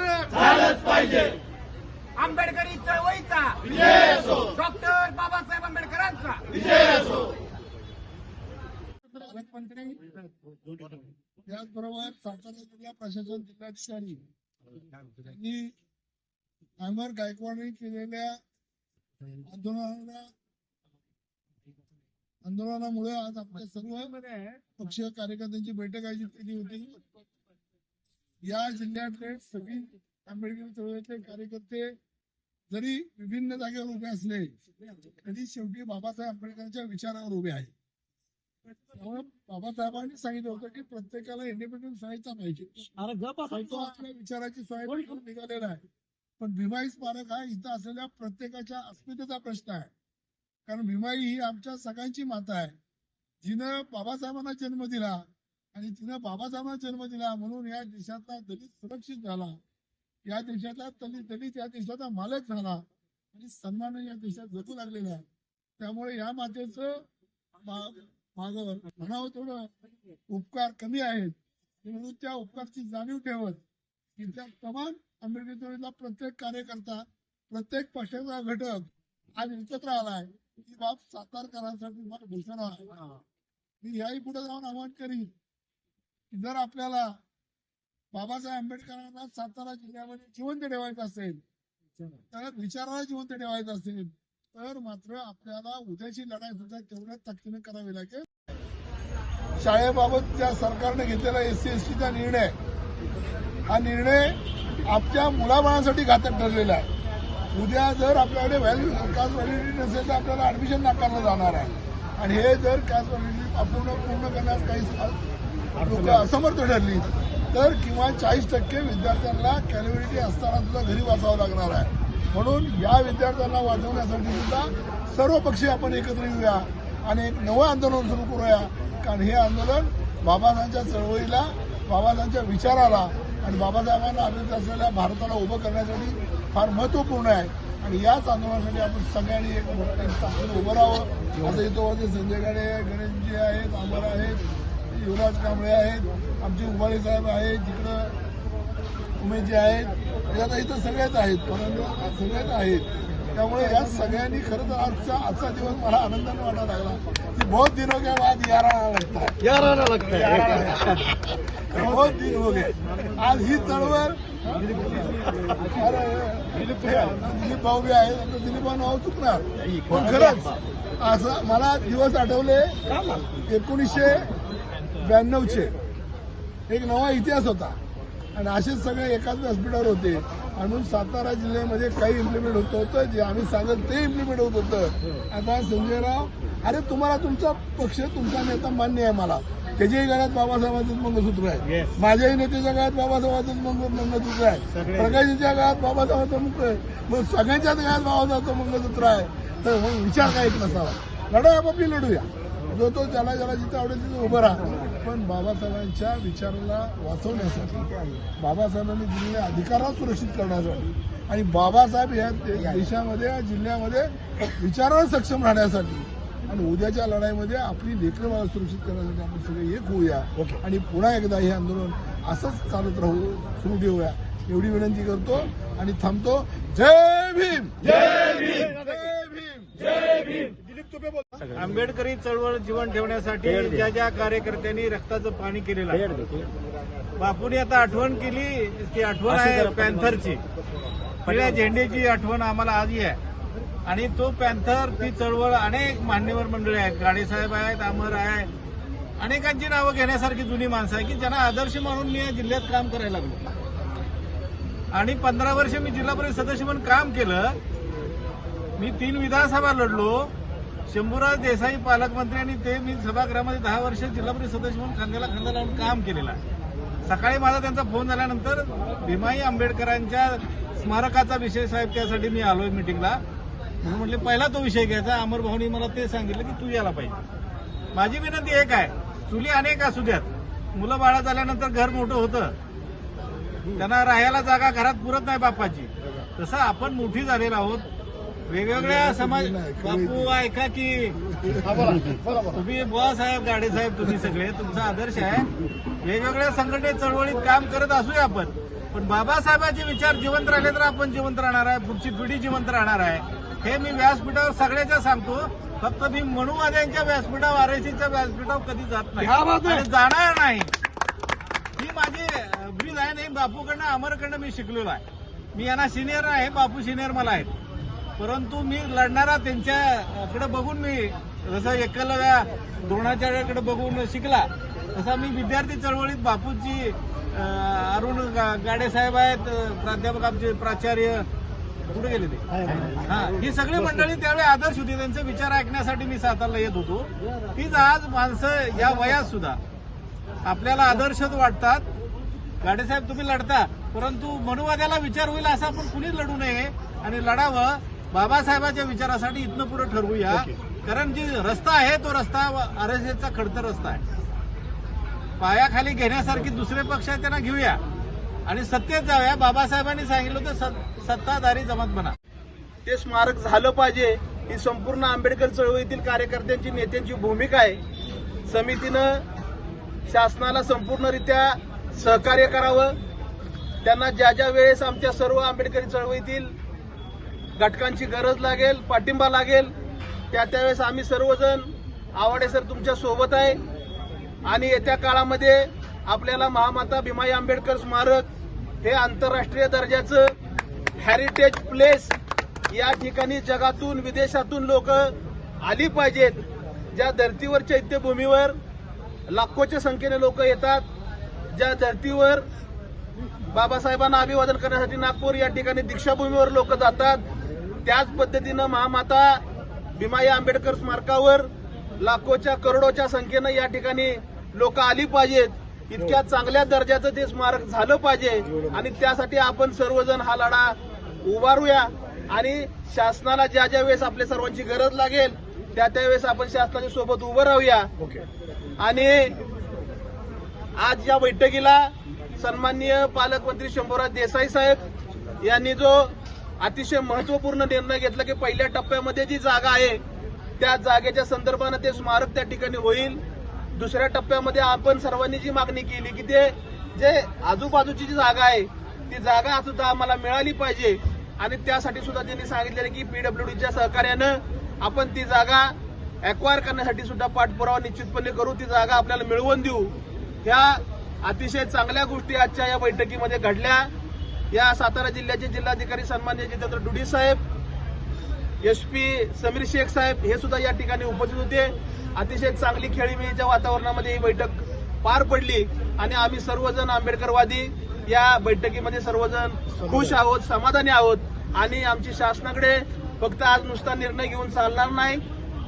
स्मारक झालंच पाहिजे. आंबेडकरी चळवळीचा. विजय असो. डॉक्टर बाबासाहेब आंबेडकरांचा. विजय असो. त्याचबरोबर सातारा जिल्हा प्रशासन जिल्हाधिकारी यांनी अमर गायकवाडने केलेल्या आंदोलनाला आंदोलनामुळे आज आपल्या सर्व पक्षीय कार्यकर्त्यांची बैठक आयोजित केली होती. या जिल्ह्यातले सगळी आंबेडकरी चळवळीतले कार्यकर्ते जरी विभिन्न जागेवर उभे असले तरी शेवटी बाबासाहेब आंबेडकरांच्या विचारावर उभे आहेत. त्यामुळे बाबासाहेबांनी सांगितलं होतं की प्रत्येकाला इंडिपेंडन्स व्हायचा पाहिजे. आपल्या विचाराची सोय करून निघालेला आहे. पण भीमाई स्मारक हा इथं असलेल्या प्रत्येकाच्या अस्मितेचा प्रश्न आहे. कारण भीमाई ही आमच्या सगळ्यांची माता आहे. जिनं बाबासाहेबांना जन्म दिला आणि तिनं बाबासाहेबांना जन्म दिला. म्हणून या देशातला दलित सुरक्षित झाला. या देशातला दलित दलित या देशाचा मालक झाला. आणि सन्मानाने या देशात जगू लागलेला आहे. त्यामुळे या मातेचं मा- माझं म्हणावं तेवढं उपकार कमी आहेत. म्हणून त्या उपकारची जाणीव ठेवत तिथल्या तमाम आंबेडकर प्रत्येक कार्यकर्ता प्रत्येक पक्षाचा घटक आज एकत्र आलाय. ही बाब सातारकरांसाठी फार भूषण आहे. मी याही पुढे जाऊन आवाहन करीन. जर आपल्याला बाबासाहेब आंबेडकरांना सातारा जिल्ह्यामध्ये जिवंत ठेवायचं असेल तर विचाराला जिवंत ठेवायचं असेल तर मात्र आपल्याला उद्याची लढाई सुद्धा तेवढ्याच ताकदीने करावी लागेल. शाळेबाबत ज्या सरकारने घेतलेला एस सी एस टीचा निर्णय हा निर्णय आपल्या मुलाबाळांसाठी घातक ठरलेला आहे. उद्या जर आपल्याकडे व्हॅल्यू कास्ट व्हॅलिडिटी नसेल तर आपल्याला ऍडमिशन नाकारलं जाणार आहे. आणि हे जर कास्ट व्हॅलिडिटी अपूर्ण पूर्ण करण्यास काही लोक असमर्थ ठरली. तर किमान चाळीस टक्के विद्यार्थ्यांना कॅलिव्हिटी असताना सुद्धा घरी वाचावं लागणार आहे. म्हणून या विद्यार्थ्यांना वाचवण्यासाठी सुद्धा सर्व पक्षी आपण एकत्र येऊया आणि एक नवं आंदोलन सुरू करूया. कारण हे आंदोलन बाबासाहेबांच्या चळवळीला बाबासाहेबांच्या विचाराला आणि बाबासाहेबांना अभित असलेल्या भारताला उभं करण्यासाठी फार महत्त्वपूर्ण आहे. आणि याच आंदोलनासाठी आपण सगळ्यांनी एक मोठं उभं राहावं. असं इथं संजय गाडे गणेशजी आहेत आमर आहेत युवराज कांबळे आहेत आमचे उबाळे साहेब आहेत तिकडं उमेशजी आहेत यात इथं सगळेच आहेत परंतु सगळेच आहेत. त्यामुळे या सगळ्यांनी खरं तर आजचा आजचा दिवस मला आनंदाने वाटायला लागला. की बहुत दिनों के बाद यारा लगता है लगता बहुत दिन हो गए आज ही चळवळ दिलीप भाऊ बी आता दिलीप भाऊ नाव चुकणार. पण खरंच असं मला दिवस आठवले एकोणीसशे ब्याण्णवचे एक नवा इतिहास होता. आणि असेच सगळे एकाच व्यासपीठावर होते. आणि म्हणून सातारा जिल्ह्यामध्ये काही इम्प्लिमेंट होत होतं जे आम्ही सांगत ते इम्प्लिमेंट होत होतं. आता संजयराव अरे तुम्हाला तुमचा पक्ष तुमचा नेता मान्य आहे मला. त्याच्याही गळ्यात बाबासाहेबांचंच मंगळसूत्र आहे. माझ्याही नेत्याच्या गळ्यात बाबासाहेबांचंच मंग मंगळसूत्र आहे. प्रकाशजीच्या गळ्यात बाबासाहेबांचं मुख आहे. मग सगळ्यांच्याच गळ्यात बाबासाहेबांचं मंगळसूत्र आहे. तर मग विचार काय नसावा. लढाई आपापली लढूया. जो तो ज्याला ज्याला जिथं आवडेल तिथे उभं राहा. पण बाबासाहेबांच्या विचाराला वाचवण्यासाठी बाबासाहेबांनी दिलेल्या अधिकाराला सुरक्षित करण्यासाठी आणि बाबासाहेब या देशामध्ये या जिल्ह्यामध्ये विचाराला सक्षम राहण्यासाठी आणि उद्याच्या लढाईमध्ये आपली लेकरं सुरक्षित करण्यासाठी आपण सगळे एक होऊया. आणि पुन्हा एकदा हे आंदोलन असंच चालत राहू सुरू ठेवूया. एवढी विनंती करतो आणि थांबतो. जय भीम! जय भीम! जय भीम! जय भीम! दिलीप तुपे आंबेडकरी चळवळ जीवन ठेवण्यासाठी ज्या ज्या कार्यकर्त्यांनी रक्ताचं पाणी केलेलं आहे. बापूने आता आठवण केली ती आठवण आहे पॅन्थरची. पहिल्या झेंडेची आठवण आम्हाला आजही आहे. आणि तो पॅन्थर ती चळवळ अनेक मान्यवर मंडळी आहेत. गाडेसाहेब आहेत अमर आहे अनेकांची नावं घेण्यासारखी जुनी माणसं आहे की ज्यांना आदर्श म्हणून मी या जिल्ह्यात काम करायला लागलो. आणि पंधरा वर्ष मी जिल्हा परिषद सदस्य म्हणून काम केलं. मी तीन विधानसभा लढलो. शंभूराज देसाई पालकमंत्री आणि ते मी सभागृहामध्ये दहा वर्ष जिल्हा परिषद सदस्य म्हणून खांद्याला खांदा लावून काम केलेलं सकाळी माझा त्यांचा फोन झाल्यानंतर भीमाई आंबेडकरांच्या स्मारकाचा विषय साहेब त्यासाठी मी आलोय मिटिंगला. म्हणून म्हटले पहिला तो विषय घ्यायचा. अमर भाऊनी मला ते सांगितलं की तू यायला पाहिजे. माझी विनंती एक आहे चुली अनेक असू द्यात. मुलं बाळा झाल्यानंतर घर मोठं होतं. त्यांना राहायला जागा घरात पुरत नाही बापाची तसं आपण मोठी झालेलो आहोत. वेगवेगळ्या समाज बापू ऐका की. तुम्ही बुवा साहेब गाडे साहेब तुम्ही सगळे तुमचा आदर्श आहे. वेगवेगळ्या संघटनेत चळवळीत काम करत असूया आपण. पण बाबासाहेबांचे विचार जिवंत राहिले तर आपण जिवंत राहणार आहे. पुढची पिढी जिवंत राहणार आहे. हे मी व्यासपीठावर सगळ्याच्या सांगतो. फक्त मी मनुवाद्यांच्या व्यासपीठावर आरएसीच्या व्यासपीठावर कधी जात नाही. जाणार नाही. ही माझी अं, ब्रीद आहे नाही बापूकडनं अमरकडनं मी शिकलेलो आहे. मी यांना सिनियर आहे बापू सिनियर मला आहेत. परंतु मी लढणारा त्यांच्याकडे बघून मी जसं एकलव्या द्रोणाचार्याकडे बघून शिकला तसा मी विद्यार्थी चळवळीत बापूची अं, अरुण गाडे साहेब आहेत प्राध्यापक आमचे प्राचार्य कुठे गेले ते? हा ही सगळी मंडळी त्यावेळी आदर्श होती. त्यांचे विचार ऐकण्यासाठी मी सातारला येत होतो. तीच आज माणसं या वयात सुद्धा आपल्याला आदर्शच वाटतात. गाडेसाहेब तुम्ही लढता परंतु मनुवाद्याला विचार होईल असं आपण कुणीच लढू नये आणि लढावं बाबासाहेबांच्या विचारासाठी इथनं पुढे ठरवूया. कारण जी रस्ता आहे तो रस्ता आरएसएसचा खडतर रस्ता आहे. पायाखाली घेण्यासारखी दुसरे पक्ष आहेत त्यांना घेऊया. आणि सत्तेत जाऊया. बाबासाहेबांनी सांगितलं सत- सत्ताधारी जमात बना ते स्मारक झालं पाहिजे. ही संपूर्ण आंबेडकर चळवळीतील कार्यकर्त्यांची नेत्यांची भूमिका आहे. समितीनं शासनाला संपूर्णरित्या सहकार्य करावं. त्यांना ज्या ज्या वेळेस आमच्या सर्व आंबेडकरी चळवळीतील घटकांची गरज लागेल पाठिंबा लागेल. त्या त्यावेळेस आम्ही सर्वजण आवाडे सर तुमच्यासोबत आहे. आणि येत्या काळामध्ये आपल्याला महामाता भीमाई आंबेडकर स्मारक हे आंतरराष्ट्रीय दर्जाचं हेरिटेज प्लेस या ठिकाणी जगातून विदेशातून लोक आली पाहिजेत. ज्या धर्तीवर चैत्यभूमीवर लाखोच्या संख्येने लोक येतात ज्या धर्तीवर बाबासाहेबांना अभिवादन करण्यासाठी नागपूर या ठिकाणी दीक्षाभूमीवर लोक जातात त्याच पद्धतीनं महामाता भीमाई आंबेडकर स्मारकावर लाखोच्या करोडोच्या संख्येनं या ठिकाणी लोक आली पाहिजेत. इतक्या चांगल्या दर्जाचं ते स्मारक झालं पाहिजे. आणि त्यासाठी आपण सर्वजण हा लढा उभारूया. आणि शासनाला ज्या ज्या वेळेस आपल्या सर्वांची गरज लागेल त्या त्यावेळेस आपण शासनाच्या सोबत उभं राहूया. आणि आज या बैठकीला सन्माननीय पालकमंत्री शंभूराज देसाई साहेब यांनी जो अतिशय महत्त्वपूर्ण निर्णय घेतला की पहिल्या टप्प्यामध्ये जी जागा आहे त्या जागेच्या संदर्भानं ते स्मारक त्या ठिकाणी होईल. दुसऱ्या टप्प्यामध्ये आपण सर्वांनी जी मागणी केली की ते जे आजूबाजूची जी जागा आहे ती जागा सुद्धा आम्हाला मिळाली पाहिजे. आणि त्यासाठी सुद्धा त्यांनी सांगितलेलं की पीडब्ल्यूडीच्या सहकार्यानं आपण ती जागा अक्वायर करण्यासाठी सुद्धा पाठपुरावा निश्चितपणे करू. ती जागा आपल्याला मिळवून देऊ. ह्या अतिशय चांगल्या गोष्टी आजच्या या बैठकीमध्ये घडल्या. या सातारा जिल्ह्याचे जिल्हाधिकारी सन्मान्य जितेंद्र डुडी साहेब एस पी समीर शेख साहेब हे सुद्धा या ठिकाणी उपस्थित होते. अतिशय चांगली खेळीमेळीच्या वातावरणामध्ये ही बैठक पार पडली आणि आम्ही सर्वजण आंबेडकरवादी या बैठकीमध्ये सर्वजण खुश आहोत समाधानी आहोत आणि आमची शासनाकडे फक्त आज नुसता निर्णय घेऊन चालणार नाही.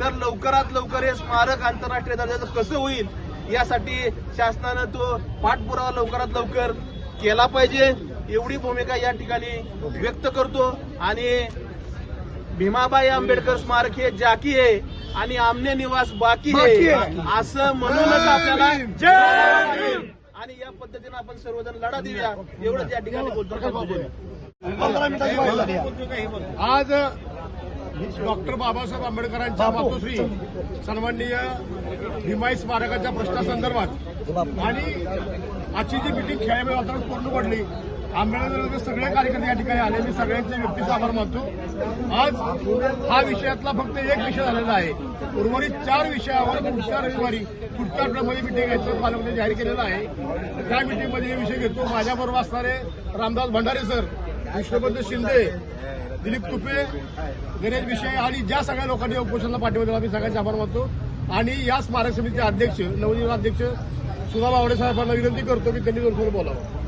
तर लवकरात लवकर हे स्मारक आंतरराष्ट्रीय दर्जाचं कसं होईल यासाठी शासनानं तो पाठपुरावा लवकरात लवकर केला पाहिजे. एवढी भूमिका या ठिकाणी व्यक्त करतो. आणि भीमाबाई आंबेडकर स्मारक हे जाकी आहे आणि आमने निवास बाकी आहे. असं म्हणूनच आपल्याला आणि या पद्धतीने आपण सर्वजण लढा देऊया. एवढंच या ठिकाणी बोलतो. आज डॉक्टर बाबासाहेब आंबेडकरांच्या मातोश्री सन्माननीय भीमाई स्मारकाच्या प्रश्नासंदर्भात आणि आजची जी मिटिंग खेळामेळ वातावरण पूर्ण पडली आंबेडकर सगळे कार्यकर्ते या ठिकाणी आले मी सगळ्यांचे व्यक्तीचा आभार मानतो. आज हा विषयातला फक्त एक विषय झालेला आहे. उर्वरित चार विषयावर पुढच्या रविवारी पुढच्या आठवड्यामध्ये मिटिंग घ्यायचं पालकमंत्री जाहीर केलेलं आहे. त्या मिटिंगमध्ये हे विषय घेतो. माझ्याबरोबर असणारे रामदास भंडारे सर विष्णुपंत शिंदे दिलीप तुपे गणेश विषय आणि ज्या सगळ्या लोकांनी उपोषणाला पाठिंबा दिला मी सगळ्यांचे आभार मानतो. आणि या स्मारक समितीचे अध्यक्ष नवनिर्मित अध्यक्ष सुधा बावडे साहेबांना विनंती करतो की त्यांनी दोन बोलावं.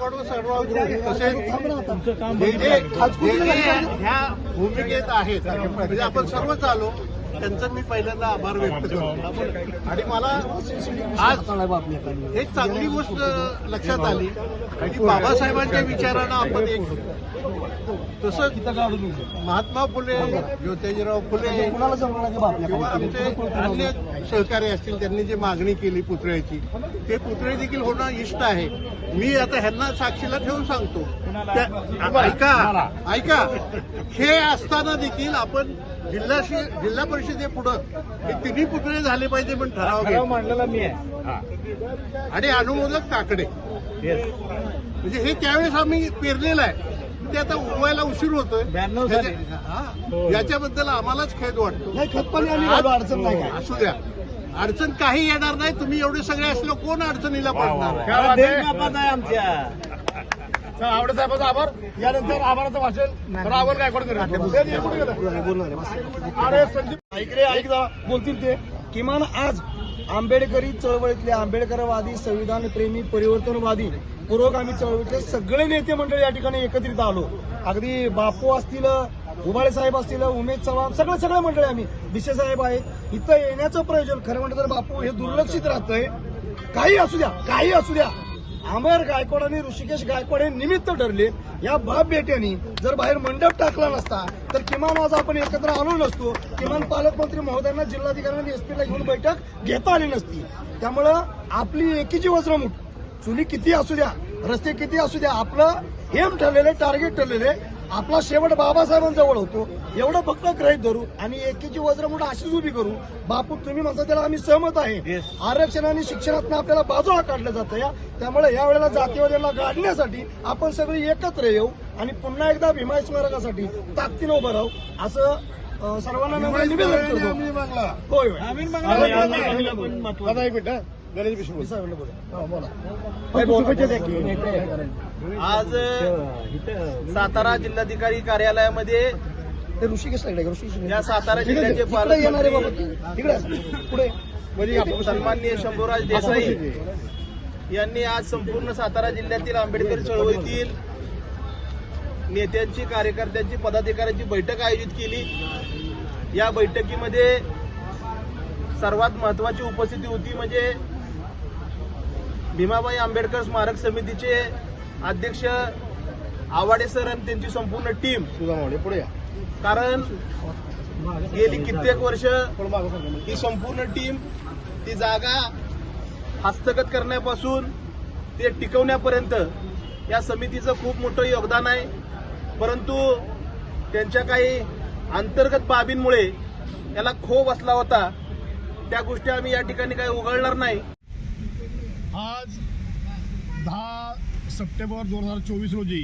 तसेच जे जे जे जे ह्या भूमिकेत आहेत म्हणजे आपण सर्वच आलो त्यांचं मी पहिल्यांदा आभार व्यक्त करतो. आणि मला आज एक चांगली गोष्ट लक्षात आली की बाबासाहेबांच्या विचारानं आपण एक तसंच महात्मा फुले ज्योतिजीराव फुले किंवा आमचे अन्य सहकारी असतील त्यांनी जी मागणी केली पुतळ्याची ते पुतळे देखील होणं इष्ट आहे. मी आता ह्यांना साक्षीला ठेवून सांगतो ऐका ऐका. हे असताना देखील आपण जिल्हा जिल्हा परिषदेपुढं हे तिन्ही पुतळे झाले पाहिजे म्हणून ठराव. मांडलेला मी आहे. आणि अनुमोदक काकडे. म्हणजे हे त्यावेळेस आम्ही पेरलेलं आहे. ते आता उगवायला उशीर होतोय. ह्याच्या- हा. याच्याबद्दल आम्हालाच खेद वाटतो. अडचण नाही काय. असू द्या. अडचण काही येणार नाही. तुम्ही एवढे सगळे असलो कोण अडचणीला पडणार? आमच्या. आवडे साहेबांचा आभार. यानंतर आभाराचं भाषण रावण गायकवाड करेल. संदीप ऐकले ऐक जा बोलतील ते. किमान आज आंबेडकरी चळवळीतले आंबेडकरवादी संविधान प्रेमी परिवर्तनवादी पुरोगामी चळवळीतले सगळे नेते मंडळी या ठिकाणी एकत्रित आलो. अगदी बापू असतील उबाळे साहेब असतील उमेश चव्हाण सगळे सगळे मंडळी आम्ही. भिसे साहेब आहेत. इथं येण्याचं प्रयोजन खरं म्हणलं तर बापू हे दुर्लक्षित राहतंय. काही असू द्या काही असू द्या. आमर गायकवाड आणि ऋषिकेश गायकवाड हे निमित्त ठरले. या बाप बेट्यांनी जर बाहेर मंडप टाकला नसता तर किमान आज आपण एकत्र आलो नसतो. किमान पालकमंत्री महोदयांना जिल्हाधिकाऱ्यांनी एसपीला घेऊन बैठक घेता आली नसती. त्यामुळं आपली एकीची वज्रमुठ. चुली किती असू द्या रस्ते किती असू द्या आपलं हेम ठरलेले टार्गेट ठरलेले आपला शेवट बाबासाहेबांजवळ होतो. एवढं फक्त ग्रहित धरू आणि एकीची वज्रमुठ अशीच उभी करू. बापू तुम्ही म्हणता त्याला आम्ही सहमत आहे. आरक्षण आणि शिक्षणातून आपल्याला बाजूला काढलं जातं या. त्यामुळे या वेळेला जातीवाद्यांना गाडण्यासाठी आपण सगळे एकत्र येऊ आणि पुन्हा एकदा भीमा स्मारकासाठी ताकदीनं उभं राहू. असं सर्वांना निवेदन करतो. होय एक मिनिट. गणेश बिशू बोल. साहेबांना बोला. हा, बोला. आज सातारा जिल्हाधिकारी कार्यालयामध्ये या सातारा जिल्ह्याचे पालकमंत्री म्हणजे सन्माननीय शंभूराज देसाई यांनी आज संपूर्ण सातारा जिल्ह्यातील आंबेडकर चळवळीतील नेत्यांची कार्यकर्त्यांची पदाधिकाऱ्यांची बैठक आयोजित केली. या बैठकीमध्ये सर्वात महत्वाची उपस्थिती होती म्हणजे भीमाबाई आंबेडकर स्मारक समितीचे अध्यक्ष आवाडे सर आणि त्यांची संपूर्ण टीम. पुढे या. कारण गेली कित्येक वर्ष. ही संपूर्ण टीम ती जागा हस्तगत करण्यापासून ते टिकवण्यापर्यंत या समितीचं खूप मोठं योगदान आहे. परंतु त्यांच्या काही अंतर्गत बाबींमुळे याला खो बसला होता. त्या गोष्टी आम्ही या ठिकाणी काही उघडणार नाही. आज दहा सप्टेंबर दोन हजार चोवीस रोजी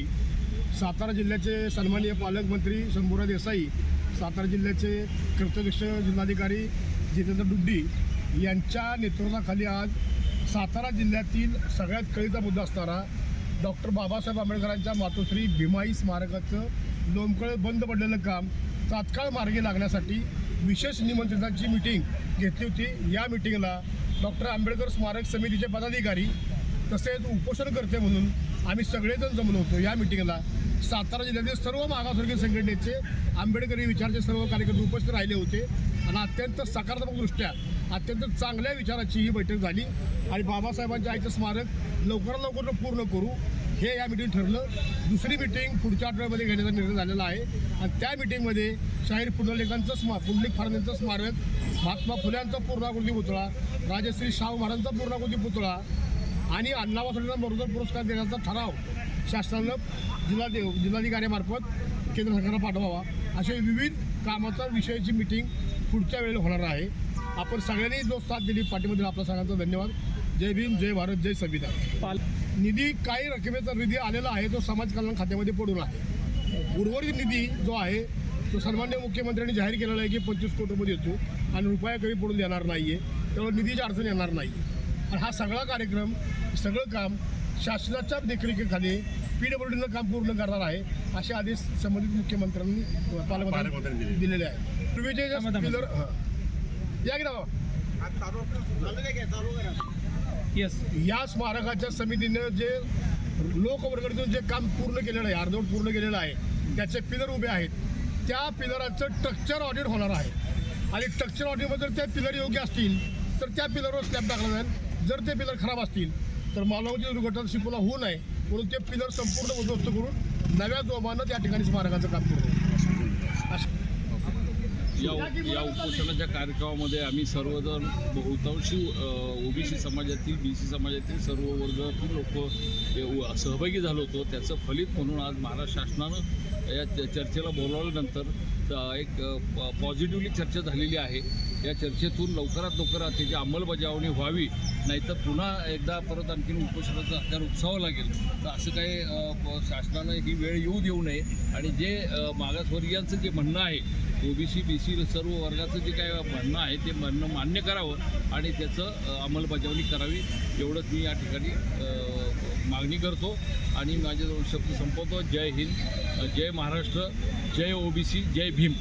सातारा जिल्ह्याचे सन्माननीय पालकमंत्री शंभूरा देसाई सातारा जिल्ह्याचे कर्तव्यक्ष जिल्हाधिकारी जितेंद्र डुड्डी यांच्या नेतृत्वाखाली आज सातारा जिल्ह्यातील सगळ्यात कळीचा मुद्दा असणारा डॉक्टर बाबासाहेब आंबेडकरांच्या मातोश्री भीमाई स्मारकाचं लोंबकळ बंद पडलेलं काम तात्काळ मार्गी लागण्यासाठी विशेष निमंत्रणाची मिटिंग घेतली होती. या मिटिंगला डॉक्टर आंबेडकर स्मारक समितीचे पदाधिकारी तसेच उपोषणकर्ते म्हणून आम्ही सगळेजण जमलो होतो या मिटिंगला सातारा जिल्ह्यातील सर्व मागासवर्गीय संघटनेचे आंबेडकरी विचारचे सर्व कार्यकर्ते उपस्थित राहिले होते. आणि अत्यंत सकारात्मकदृष्ट्या अत्यंत चांगल्या विचाराची ही बैठक झाली. आणि बाबासाहेबांच्या आईचं स्मारक लवकरात लवकर पूर्ण करू. हे या मिटिंग ठरलं. दुसरी मिटिंग पुढच्या आठवड्यामध्ये घेण्याचा निर्णय झालेला आहे. आणि त्या मिटिंगमध्ये शाहीर पुंडलिकांचं स्मा पुंडलिक फारण्यांचं स्मारक महात्मा फुल्यांचा पूर्णाकृती पुतळा राजश्री शाहू महाराजांचा पूर्णाकृती पुतळा आणि अण्णावा साठेंना मरुदर पुरस्कार देण्याचा ठराव शासनानं जिल्हा जिल्हाधिकाऱ्यामार्फत केंद्र सरकारला पाठवावा. असे विविध कामाचा विषयाची मिटिंग पुढच्या वेळेला होणार आहे. आपण सगळ्यांनी जो साथ दिली पाठीमध्ये आपला सगळ्यांचा धन्यवाद. जय भीम जय भारत जय संविधान. निधी काही रकमेचा निधी आलेला आहे तो समाज कल्याण खात्यामध्ये पडून आहे. उर्वरित निधी जो आहे तो सन्मान्य मुख्यमंत्र्यांनी जाहीर केलेला आहे की पंचवीस कोटी रुपये देतो आणि रुपया कमी पडून देणार नाहीये त्यामुळे निधीची अडचण येणार नाही आणि हा सगळा कार्यक्रम सगळं काम शासनाच्या देखरेखीखाली पीडब्ल्यूडीनं काम पूर्ण करणार आहे असे आदेश संबंधित मुख्यमंत्र्यांनी पालकमंत्र्यांनी दिलेले आहेत. पूर्वीचे. या की ना या स्मारकाच्या समितीनं जे लोकवर्गणीतून जे काम पूर्ण केलेलं आहे अर्धवट पूर्ण केलेलं आहे त्याचे पिलर उभे आहेत. त्या पिलराचं स्ट्रक्चर ऑडिट होणार आहे. आणि स्ट्रक्चर ऑडिटमध्ये जर ते पिलर योग्य असतील तर त्या पिलरवर स्लॅब टाकला जाईल. जर ते पिलर खराब असतील तर मानवाची दुर्घटना शिकवला होऊ नये म्हणून ते पिलर संपूर्ण उद्ध्वस्त करून नव्या जोमानं त्या ठिकाणी स्मारकाचं काम करू असं या या उपोषणाच्या कार्यक्रमामध्ये आम्ही सर्वजण बहुतांशी ओबीसी समाजातील बी सी समाजातील सर्व वर्गातील लोक सहभागी झालो होतो. त्याचं फलित म्हणून आज महाराष्ट्र शासनानं या चर्चेला बोलावल्यानंतर एक पॉझिटिव्हली चर्चा झालेली आहे. या चर्चेतून लवकरात लवकरात त्याची अंमलबजावणी व्हावी. नाहीतर पुन्हा एकदा परत आणखीन उपोषणाचा हत्यार उपसावं लागेल. तर असं काही शासनानं ही वेळ येऊ देऊ नये. आणि जे मागासवर्गीयांचं जे म्हणणं आहे ओबीसी बी सी सर्व वर्गाचं जे काय म्हणणं आहे ते म्हणणं मान्य करावं. आणि त्याचं अंमलबजावणी करावी. एवढंच मी या ठिकाणी मागणी करतो. आणि माझे शब्द संपवतो. जय हिंद जय महाराष्ट्र जय ओबीसी जय भीम.